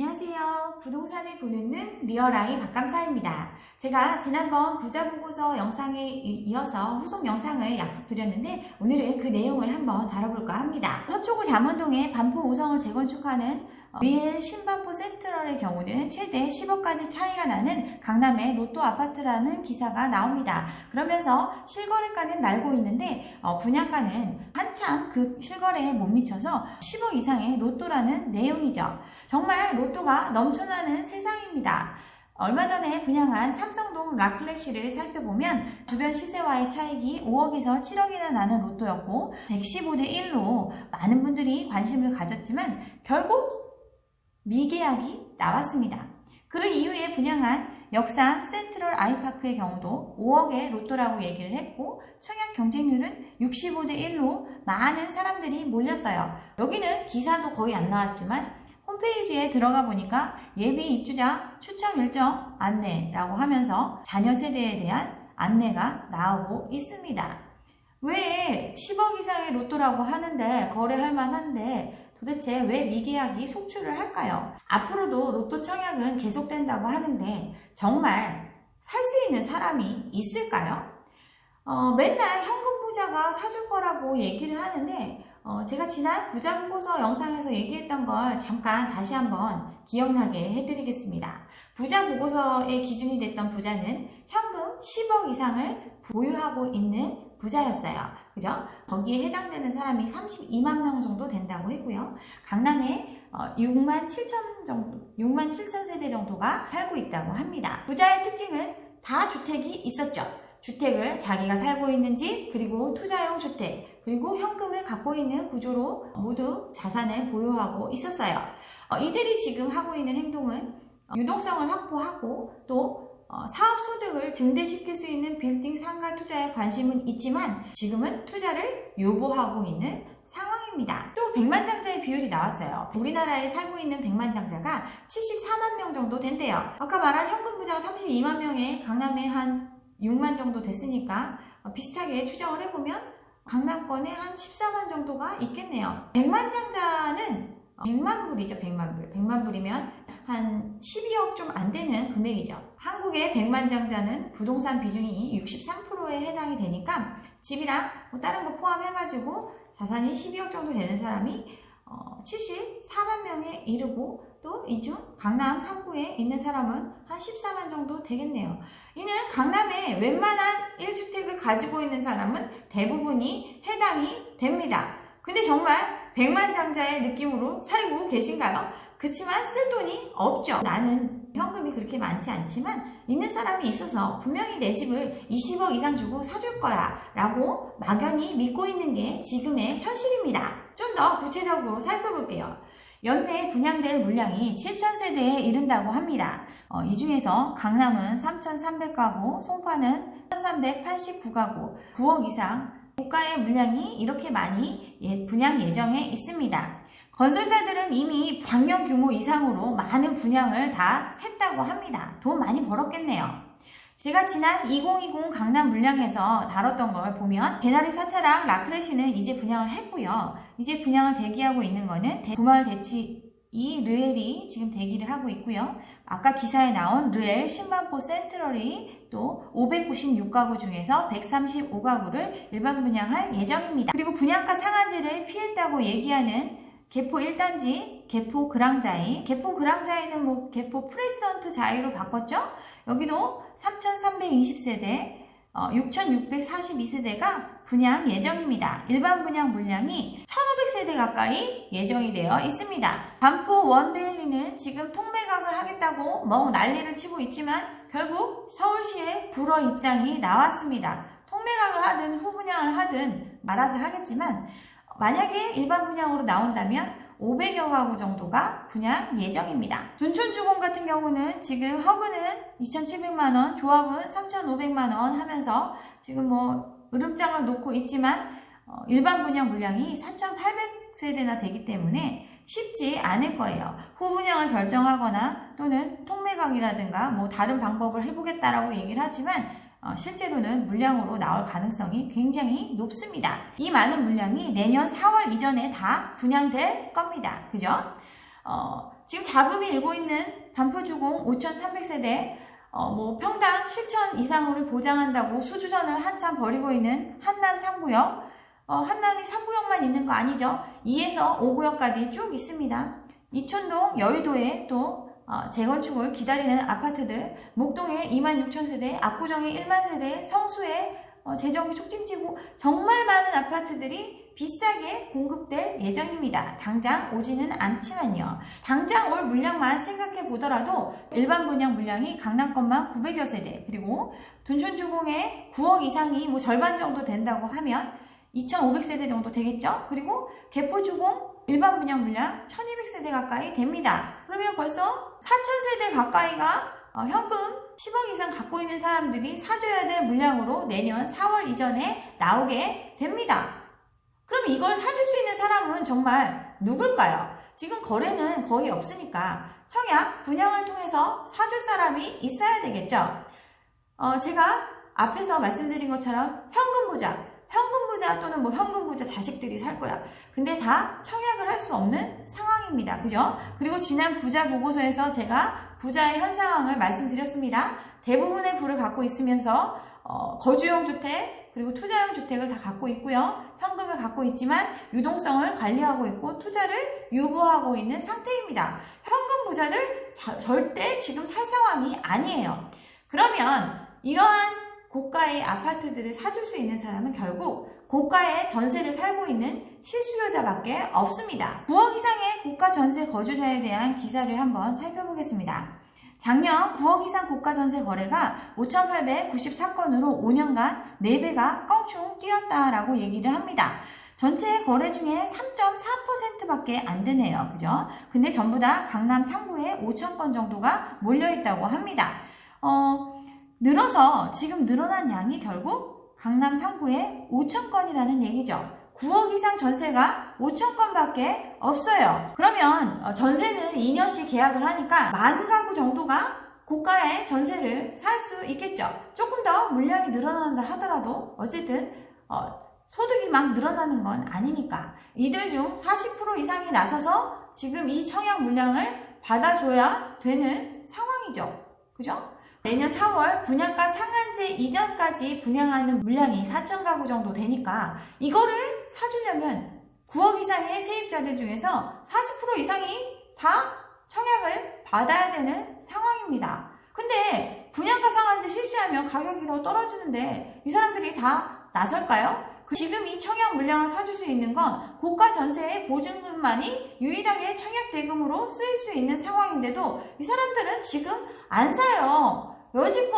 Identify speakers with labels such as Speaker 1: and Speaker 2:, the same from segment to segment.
Speaker 1: 안녕하세요. 부동산을 보는 눈 리얼아이 박감사입니다. 제가 지난번 부자 보고서 영상에 이- 이어서 후속 영상을 약속드렸는데 오늘은 그 내용을 한번 다뤄볼까 합니다. 서초구 잠원동의 반포 5성을 재건축하는 어, 리엘 신반포 센트럴의 경우는 최대 10억까지 차이가 나는 강남의 로또 아파트라는 기사가 나옵니다. 그러면서 실거래가는 날고 있는데 어, 분양가는 한참 그 실거래에 못 미쳐서 10억 이상의 로또라는 내용이죠. 정말 로또가 넘쳐나는 세상입니다. 얼마 전에 분양한 삼성동 라클래시를 살펴보면 주변 시세와의 차익이 5억에서 7억이나 나는 로또였고 115대 1로 많은 분들이 관심을 가졌지만 결국 미계약이 나왔습니다. 그 이후에 분양한 역삼 센트럴 아이파크의 경우도 5억의 로또라고 얘기를 했고 청약 경쟁률은 65대 1로 많은 사람들이 몰렸어요. 여기는 기사도 거의 안 나왔지만 홈페이지에 들어가 보니까 예비 입주자 추첨 일정 안내라고 하면서 자녀 세대에 대한 안내가 나오고 있습니다. 왜 10억 이상의 로또라고 하는데 거래할 만한데 도대체 왜 미계약이 속출을 할까요? 앞으로도 로또 청약은 계속된다고 하는데 정말 살 수 있는 사람이 있을까요? 어, 맨날 현금 부자가 사줄 거라고 얘기를 하는데 어, 제가 지난 부자 보고서 영상에서 얘기했던 걸 잠깐 다시 한번 기억나게 해드리겠습니다. 부자 보고서의 기준이 됐던 부자는 현금 10억 이상을 보유하고 있는 부자였어요. 그죠? 거기에 해당되는 사람이 32만 명 정도 된다고 했고요. 강남에 어, 6만 7천 정도, 6만 7천 세대 정도가 살고 있다고 합니다. 부자의 특징은 다 주택이 있었죠. 주택을 자기가 살고 있는 집, 그리고 투자용 주택, 그리고 현금을 갖고 있는 구조로 모두 자산을 보유하고 있었어요. 어, 이들이 지금 하고 있는 행동은 어, 유동성을 확보하고 또 어, 사업 소득을 증대시킬 수 있는 빌딩 상가 투자에 관심은 있지만 지금은 투자를 유보하고 있는 상황입니다. 또 백만장자의 비율이 나왔어요. 우리나라에 살고 있는 백만장자가 74만 명 정도 된대요. 아까 말한 현금 부자가 32만 명에 강남에 한 6만 정도 됐으니까 어, 비슷하게 추정을 해보면 강남권에 한 14만 정도가 있겠네요. 백만장자는 100만 불이죠, 100만 불. 100만 불이면 한 12억 좀 안 되는 금액이죠. 한국의 백만장자는 부동산 비중이 63%에 해당이 되니까 집이랑 뭐 다른 거 포함해가지고 자산이 12억 정도 되는 사람이 어, 74만 명에 이르고 또 이 중 강남 3구에 있는 사람은 한 14만 정도 되겠네요. 이는 강남에 웬만한 1주택을 가지고 있는 사람은 대부분이 해당이 됩니다. 근데 정말 백만장자의 느낌으로 살고 계신가요? 그치만 쓸 돈이 없죠. 나는 현금이 그렇게 많지 않지만 있는 사람이 있어서 분명히 내 집을 20억 이상 주고 사줄 거야 라고 막연히 믿고 있는 게 지금의 현실입니다. 좀 더 구체적으로 살펴볼게요. 연내 분양될 물량이 7,000세대에 이른다고 합니다. 어, 이 중에서 강남은 3,300가구, 송파는 1,389가구, 9억 이상 고가의 물량이 이렇게 많이 예- 분양 예정에 있습니다. 건설사들은 이미 작년 규모 이상으로 많은 분양을 다 했다고 합니다. 돈 많이 벌었겠네요. 제가 지난 2020 강남 물량에서 다뤘던 걸 보면 개나리 사차랑 라크레시는 이제 분양을 했고요. 이제 분양을 대기하고 있는 거는 대- 구마을 대치 이 르엘이 지금 대기를 하고 있고요. 아까 기사에 나온 르엘 신반포 센트럴이 또 596가구 중에서 135가구를 일반 분양할 예정입니다. 그리고 분양가 상한제를 피했다고 얘기하는 개포 1단지, 개포 그랑자이, 개포 그랑자이는 뭐 개포 프레지던트 자이로 바꿨죠? 여기도 3,320세대, 어, 6,642세대가 분양 예정입니다. 일반 분양 물량이 1,500세대 가까이 예정이 되어 있습니다. 반포 원데일리는 지금 통매각을 하겠다고 뭐 난리를 치고 있지만 결국 서울시의 불허 입장이 나왔습니다. 통매각을 하든 후분양을 하든 알아서 하겠지만 만약에 일반 분양으로 나온다면 500여 가구 정도가 분양 예정입니다. 둔촌주공 같은 경우는 지금 허그는 2,700만원, 조합은 3,500만원 하면서 지금 뭐 으름장을 놓고 있지만 어, 일반 분양 물량이 4,800세대나 되기 때문에 쉽지 않을 거예요. 후분양을 결정하거나 또는 통매각이라든가 뭐 다른 방법을 해보겠다라고 얘기를 하지만 어, 실제로는 물량으로 나올 가능성이 굉장히 높습니다. 이 많은 물량이 내년 4월 이전에 다 분양될 겁니다. 그죠? 어, 지금 잡음이 일고 있는 반포주공 5,300세대, 어, 뭐 평당 7천 이상을 보장한다고 수주전을 한참 벌이고 있는 한남 3구역, 어, 한남이 3구역만 있는 거 아니죠? 2에서 5구역까지 쭉 있습니다. 이천동 여의도에 또 어, 재건축을 기다리는 아파트들, 목동에 2만 6천 세대, 압구정에 1만 세대, 성수에 어, 재정비 촉진지구 정말 많은 아파트들이 비싸게 공급될 예정입니다. 당장 오지는 않지만요. 당장 올 물량만 생각해 보더라도 일반 분양 물량이 강남권만 900여 세대, 그리고 둔촌주공에 9억 이상이 뭐 절반 정도 된다고 하면 2,500세대 정도 되겠죠? 그리고 개포주공 일반 분양 물량 1,200세대 가까이 됩니다. 그러면 벌써 4,000세대 가까이가 어, 현금 10억 이상 갖고 있는 사람들이 사줘야 될 물량으로 내년 4월 이전에 나오게 됩니다. 그럼 이걸 사줄 수 있는 사람은 정말 누굴까요? 지금 거래는 거의 없으니까 청약, 분양을 통해서 사줄 사람이 있어야 되겠죠? 어, 제가 앞에서 말씀드린 것처럼 현금 부자, 현금 부자 또는 뭐 현금 부자 자식들이 살 거야. 근데 다 청약을 할 수 없는 상황입니다. 그죠? 그리고 지난 부자 보고서에서 제가 부자의 현 상황을 말씀드렸습니다. 대부분의 부를 갖고 있으면서 어, 거주용 주택 그리고 투자용 주택을 다 갖고 있고요. 현금을 갖고 있지만 유동성을 관리하고 있고 투자를 유보하고 있는 상태입니다. 현금 부자들 자- 절대 지금 살 상황이 아니에요. 그러면 이러한 고가의 아파트들을 사줄 수 있는 사람은 결국 고가의 전세를 살고 있는 실수요자밖에 없습니다. 9억 이상의 고가 전세 거주자에 대한 기사를 한번 살펴보겠습니다. 작년 9억 이상 고가 전세 거래가 5,894건으로 5년간 4배가 껑충 뛰었다라고 얘기를 합니다. 전체 거래 중에 3.4%밖에 안 되네요. 그죠? 근데 전부 다 강남 3구에 5천 건 정도가 몰려 있다고 합니다. 어, 늘어서 지금 늘어난 양이 결국 강남 3구에 5천 건이라는 얘기죠. 9억 이상 전세가 5천 건밖에 없어요. 그러면 어, 전세는 2년씩 계약을 하니까 만 가구 정도가 고가의 전세를 살 수 있겠죠. 조금 더 물량이 늘어난다 하더라도 어쨌든 어, 소득이 막 늘어나는 건 아니니까 이들 중 40% 이상이 나서서 지금 이 청약 물량을 받아줘야 되는 상황이죠. 그죠? 내년 4월 분양가 상한제 이전까지 분양하는 물량이 4천 가구 정도 되니까 이거를 사주려면 9억 이상의 세입자들 중에서 40% 이상이 다 청약을 받아야 되는 상황입니다. 근데 분양가 상한제 실시하면 가격이 더 떨어지는데 이 사람들이 다 나설까요? 그 지금 이 청약 물량을 사줄 수 있는 건 고가 전세의 보증금만이 유일하게 청약 대금으로 쓰일 수 있는 상황인데도 이 사람들은 지금 안 사요. 여지껏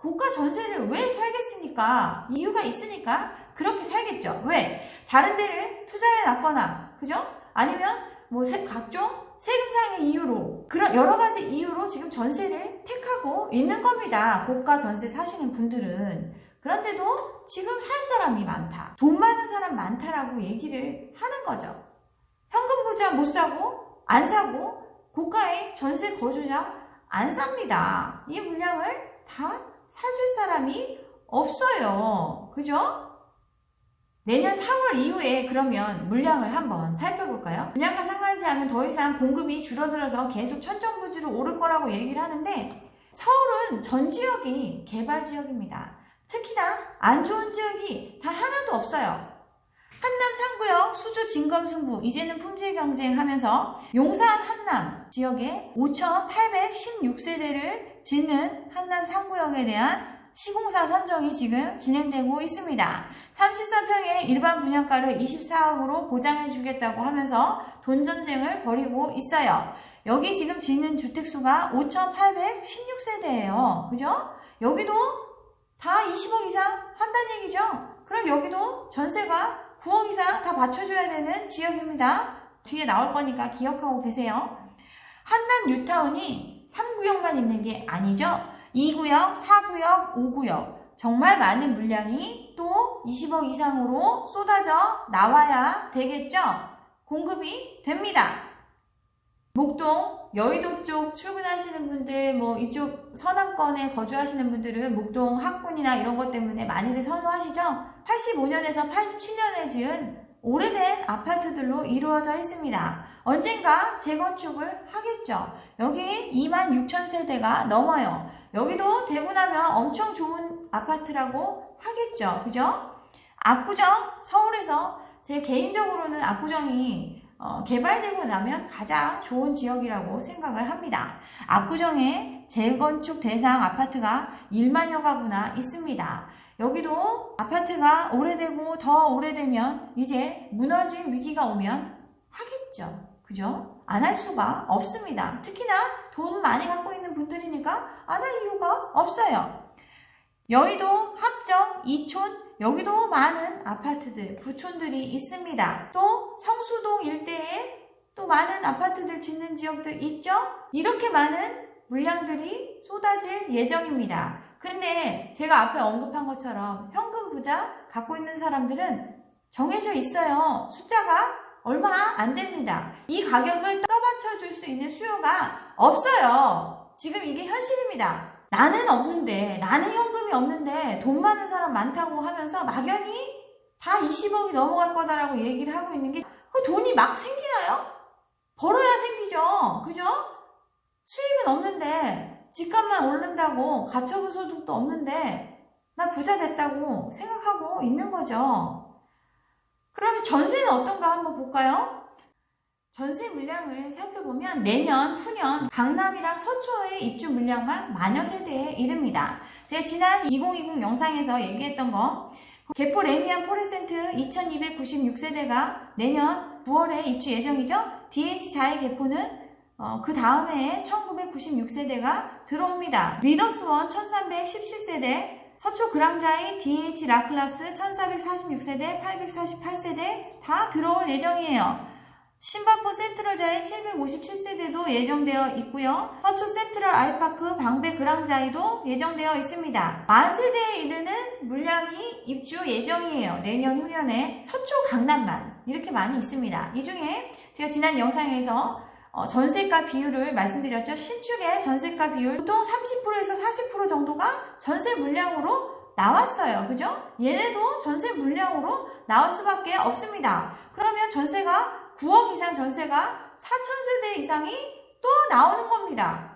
Speaker 1: 고가 전세를 왜 살겠습니까? 이유가 있으니까 그렇게 살겠죠. 왜? 다른 데를 투자해 놨거나, 그죠? 아니면 뭐 세- 각종 세금상의 이유로 그런 여러 가지 이유로 지금 전세를 택하고 있는 겁니다. 고가 전세 사시는 분들은 그런데도 지금 살 사람이 많다. 돈 많은 사람 많다라고 얘기를 하는 거죠. 현금 부자 못 사고 안 사고 고가의 전세 거주자 안 삽니다. 이 물량을 다 사줄 사람이 없어요. 그죠? 내년 4월 이후에 그러면 물량을 한번 살펴볼까요? 분양가 상한제 하면 더 이상 공급이 줄어들어서 계속 천정부지로 오를 거라고 얘기를 하는데 서울은 전 지역이 개발 지역입니다. 특히나 안 좋은 지역이 다 하나도 없어요. 한남 3구역 수조 진검 승부 이제는 품질 경쟁하면서 용산 한남 지역에 5,816세대를 짓는 한남 3구역에 대한 시공사 선정이 지금 진행되고 있습니다. 34평의 일반 분양가를 24억으로 보장해 주겠다고 하면서 돈 전쟁을 벌이고 있어요. 여기 지금 짓는 주택수가 5,816세대예요. 그죠? 여기도 다 20억 이상 한다는 얘기죠. 그럼 여기도 전세가 9억 이상 다 받쳐줘야 되는 지역입니다. 뒤에 나올 거니까 기억하고 계세요. 한남 뉴타운이 3구역만 있는 게 아니죠. 2구역, 4구역, 5구역. 정말 많은 물량이 또 20억 이상으로 쏟아져 나와야 되겠죠. 공급이 됩니다. 목동, 여의도 쪽 출근하시는 분들, 뭐 이쪽 서남권에 거주하시는 분들은 목동 학군이나 이런 것 때문에 많이들 선호하시죠? 85년에서 87년에 지은 오래된 아파트들로 이루어져 있습니다. 언젠가 재건축을 하겠죠. 여기 2만 6천 세대가 넘어요. 여기도 되고 나면 엄청 좋은 아파트라고 하겠죠. 그죠? 압구정, 서울에서 제 개인적으로는 압구정이 어, 개발되고 나면 가장 좋은 지역이라고 생각을 합니다. 압구정에 재건축 대상 아파트가 1만여 가구나 있습니다. 여기도 아파트가 오래되고 더 오래되면 이제 무너질 위기가 오면 하겠죠. 그죠? 안 할 수가 없습니다. 특히나 돈 많이 갖고 있는 분들이니까 안 할 이유가 없어요. 여의도, 합정, 이촌, 여기도 많은 아파트들, 부촌들이 있습니다. 또 성수동 일대에 또 많은 아파트들 짓는 지역들 있죠? 이렇게 많은 물량들이 쏟아질 예정입니다. 근데 제가 앞에 언급한 것처럼 현금 부자 갖고 있는 사람들은 정해져 있어요. 숫자가 얼마 안 됩니다. 이 가격을 떠받쳐 줄 수 있는 수요가 없어요. 지금 이게 현실입니다. 나는 없는데, 나는 현금이 없는데, 돈 많은 사람 많다고 하면서 막연히 다 20억이 넘어갈 거다라고 얘기를 하고 있는 게, 그 돈이 막 생기나요? 벌어야 생기죠. 그죠? 수익은 없는데, 집값만 오른다고, 가처분 소득도 없는데, 나 부자 됐다고 생각하고 있는 거죠. 그러면 전세는 어떤가 한번 볼까요? 전세 물량을 살펴보면 내년, 후년 강남이랑 서초의 입주 물량만 만여 세대에 이릅니다. 제가 지난 2020 영상에서 얘기했던 거 개포 레미안 포레센트 2296세대가 내년 9월에 입주 예정이죠. DH 자의 개포는 어, 그 다음에 1996세대가 들어옵니다. 리더스원 1317세대, 서초 그랑자이 DH 라클라스 1446세대, 848세대 다 들어올 예정이에요. 신반포 센트럴자이 757세대도 예정되어 있고요. 서초 센트럴 알파크 방배 그랑자이도 예정되어 있습니다. 만 세대에 이르는 물량이 입주 예정이에요. 내년 후년에 서초 강남만 이렇게 많이 있습니다. 이 중에 제가 지난 영상에서 어, 전세가 비율을 말씀드렸죠. 신축의 전세가 비율 보통 30%에서 40% 정도가 전세 물량으로 나왔어요. 그죠? 얘네도 전세 물량으로 나올 수밖에 없습니다. 그러면 전세가 9억 이상 전세가 4천 세대 이상이 또 나오는 겁니다.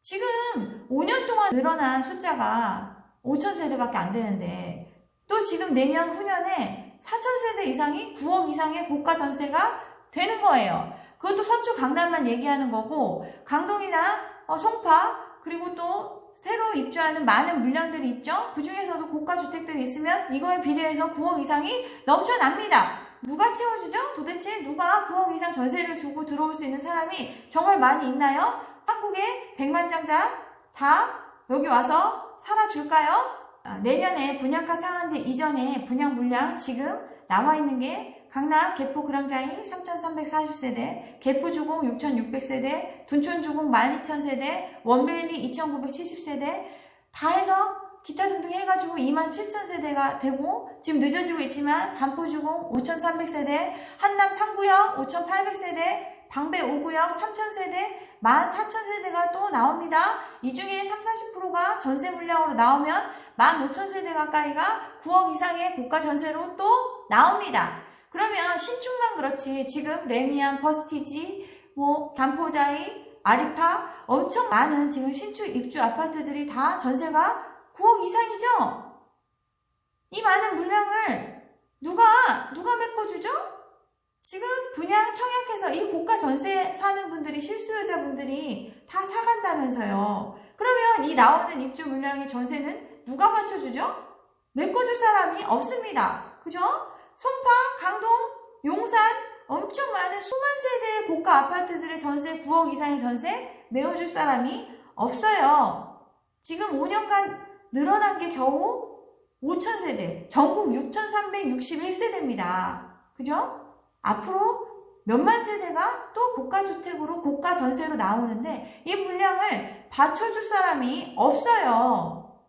Speaker 1: 지금 5년 동안 늘어난 숫자가 5천 세대밖에 안 되는데 또 지금 내년 후년에 4천 세대 이상이 9억 이상의 고가 전세가 되는 거예요. 그것도 서초 강남만 얘기하는 거고 강동이나 어, 송파 그리고 또 새로 입주하는 많은 물량들이 있죠. 그 중에서도 고가 주택들이 있으면 이거에 비례해서 9억 이상이 넘쳐납니다. 누가 채워주죠? 도대체 누가 9억 이상 전세를 주고 들어올 수 있는 사람이 정말 많이 있나요? 한국의 백만장자 다 여기 와서 살아줄까요? 아, 내년에 분양가 상한제 이전에 분양 물량 지금 나와 있는 게 강남 개포 그랑자이 3,340세대, 개포 주공 6,600세대, 둔촌 주공 12,000세대, 원벨리 2,970세대 다 해서 기타 등등 해가지고 2만 7천 세대가 되고 지금 늦어지고 있지만 반포주공 5,300세대, 한남 3구역 5,800세대, 방배 5구역 3,000세대, 14,000세대가 또 나옵니다. 이 중에 3, 40%가 전세 물량으로 나오면 15,000세대 가까이가 9억 이상의 고가 전세로 또 나옵니다. 그러면 신축만 그렇지 지금 레미안, 버스티지, 뭐 단포자이, 아리파 엄청 많은 지금 신축 입주 아파트들이 다 전세가 9억 이상이죠? 이 많은 물량을 누가, 누가 메꿔주죠? 지금 분양 청약해서 이 고가 전세 사는 분들이 실수요자분들이 다 사간다면서요. 그러면 이 나오는 입주 물량의 전세는 누가 맞춰주죠? 메꿔줄 사람이 없습니다. 그죠? 송파, 강동, 용산 엄청 많은 수만 세대의 고가 아파트들의 전세 9억 이상의 전세 내어줄 사람이 없어요. 지금 5년간 늘어난 게 겨우 5천 세대, 전국 6,361세대입니다. 그죠? 앞으로 몇만 세대가 또 고가 주택으로 고가 전세로 나오는데 이 물량을 받쳐줄 사람이 없어요.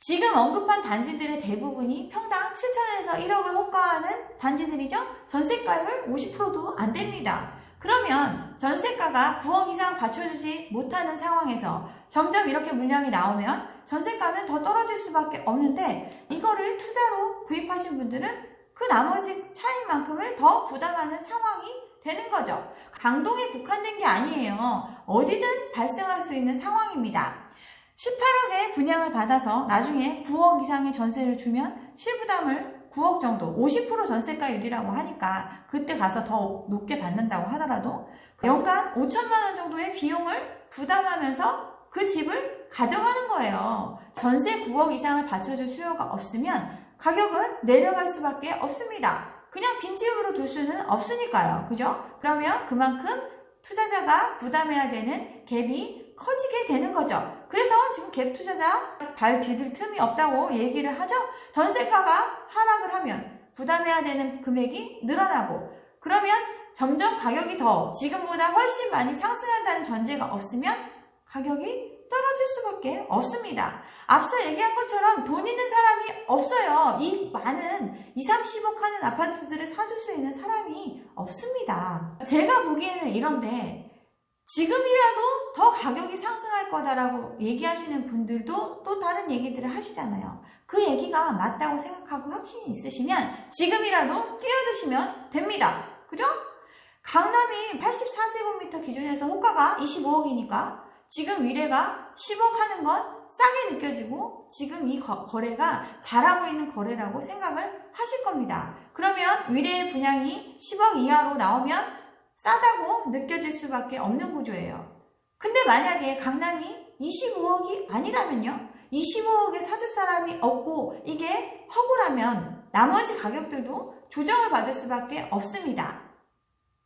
Speaker 1: 지금 언급한 단지들의 대부분이 평당 7천에서 1억을 호가하는 단지들이죠? 전세가율 50%도 안 됩니다. 그러면 전세가가 9억 이상 받쳐주지 못하는 상황에서 점점 이렇게 물량이 나오면 전세가는 더 떨어질 수밖에 없는데 이거를 투자로 구입하신 분들은 그 나머지 차인만큼을 더 부담하는 상황이 되는 거죠. 강동에 국한된 게 아니에요. 어디든 발생할 수 있는 상황입니다. 18억의 분양을 받아서 나중에 9억 이상의 전세를 주면 실부담을 9억 정도, 50% 전세가율이라고 하니까 그때 가서 더 높게 받는다고 하더라도 연간 5천만 원 정도의 비용을 부담하면서 그 집을 가져가는 거예요. 전세 9억 이상을 받쳐줄 수요가 없으면 가격은 내려갈 수밖에 없습니다. 그냥 빈집으로 둘 수는 없으니까요. 그죠? 그러면 그만큼 투자자가 부담해야 되는 갭이 커지게 되는 거죠. 그래서 지금 갭 투자자 발 디딜 틈이 없다고 얘기를 하죠. 전세가가 하락을 하면 부담해야 되는 금액이 늘어나고 그러면 점점 가격이 더 지금보다 훨씬 많이 상승한다는 전제가 없으면 가격이 떨어질 수밖에 없습니다. 앞서 얘기한 것처럼 돈 있는 사람이 없어요. 이 많은 2, 30억 하는 아파트들을 사줄 수 있는 사람이 없습니다. 제가 보기에는 이런데 지금이라도 더 가격이 상승할 거다라고 얘기하시는 분들도 또 다른 얘기들을 하시잖아요. 그 얘기가 맞다고 생각하고 확신이 있으시면 지금이라도 뛰어드시면 됩니다. 그죠? 강남이 84제곱미터 기준에서 호가가 25억이니까 지금 위례가 10억 하는 건 싸게 느껴지고 지금 이 거, 거래가 잘하고 있는 거래라고 생각을 하실 겁니다. 그러면 위례의 분양이 10억 이하로 나오면 싸다고 느껴질 수밖에 없는 구조예요. 근데 만약에 강남이 25억이 아니라면요? 25억에 사줄 사람이 없고 이게 허구라면 나머지 가격들도 조정을 받을 수밖에 없습니다.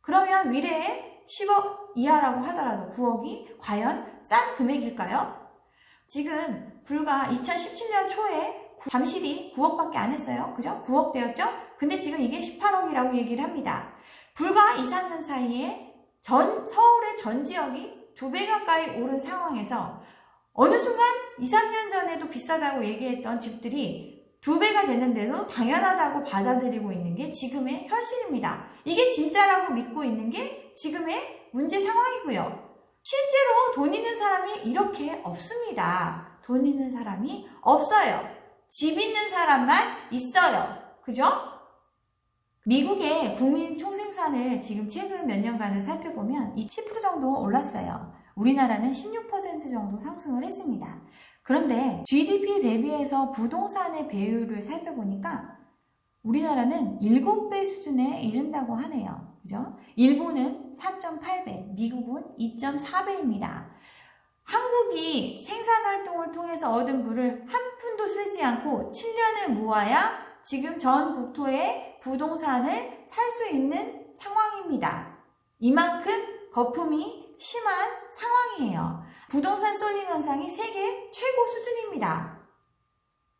Speaker 1: 그러면 위례에 10억 이하라고 하더라도 9억이 과연 싼 금액일까요? 지금 불과 2017년 초에 잠실이 9억밖에 안 했어요. 그죠? 9억 되었죠? 근데 지금 이게 18억이라고 얘기를 합니다. 불과 2, 3년 사이에 전, 서울의 전 지역이 두 배 가까이 오른 상황에서 어느 순간 2, 3년 전에도 비싸다고 얘기했던 집들이 두 배가 됐는데도 당연하다고 받아들이고 있는 게 지금의 현실입니다. 이게 진짜라고 믿고 있는 게 지금의 문제 상황이고요. 실제로 돈 있는 사람이 이렇게 없습니다. 돈 있는 사람이 없어요. 집 있는 사람만 있어요. 그죠? 미국의 국민 총생산을 지금 최근 몇 년간을 살펴보면 이10% 정도 올랐어요. 우리나라는 16% 정도 상승을 했습니다. 그런데 GDP 대비해서 부동산의 배율을 살펴보니까 우리나라는 7배 수준에 이른다고 하네요. 그죠? 일본은 4.8배, 미국은 2.4배입니다. 한국이 생산 활동을 통해서 얻은 부를 한 푼도 쓰지 않고 7년을 모아야 지금 전 국토에 부동산을 살 수 있는 상황입니다. 이만큼 거품이 심한 상황이에요. 부동산 쏠림 현상이 세계 최고 수준입니다.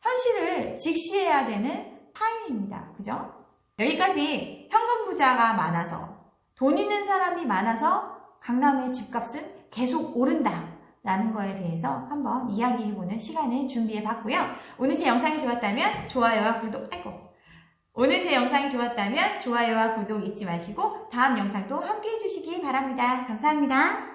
Speaker 1: 현실을 직시해야 되는 타임입니다. 그죠? 여기까지 현금 부자가 많아서 돈 있는 사람이 많아서 강남의 집값은 계속 오른다. 라는 거에 대해서 한번 이야기해보는 시간을 준비해봤고요. 오늘 제 영상이 좋았다면 좋아요와 구독, 아이고. 오늘 제 영상이 좋았다면 좋아요와 구독 잊지 마시고 다음 영상도 함께 해주시기 바랍니다. 감사합니다.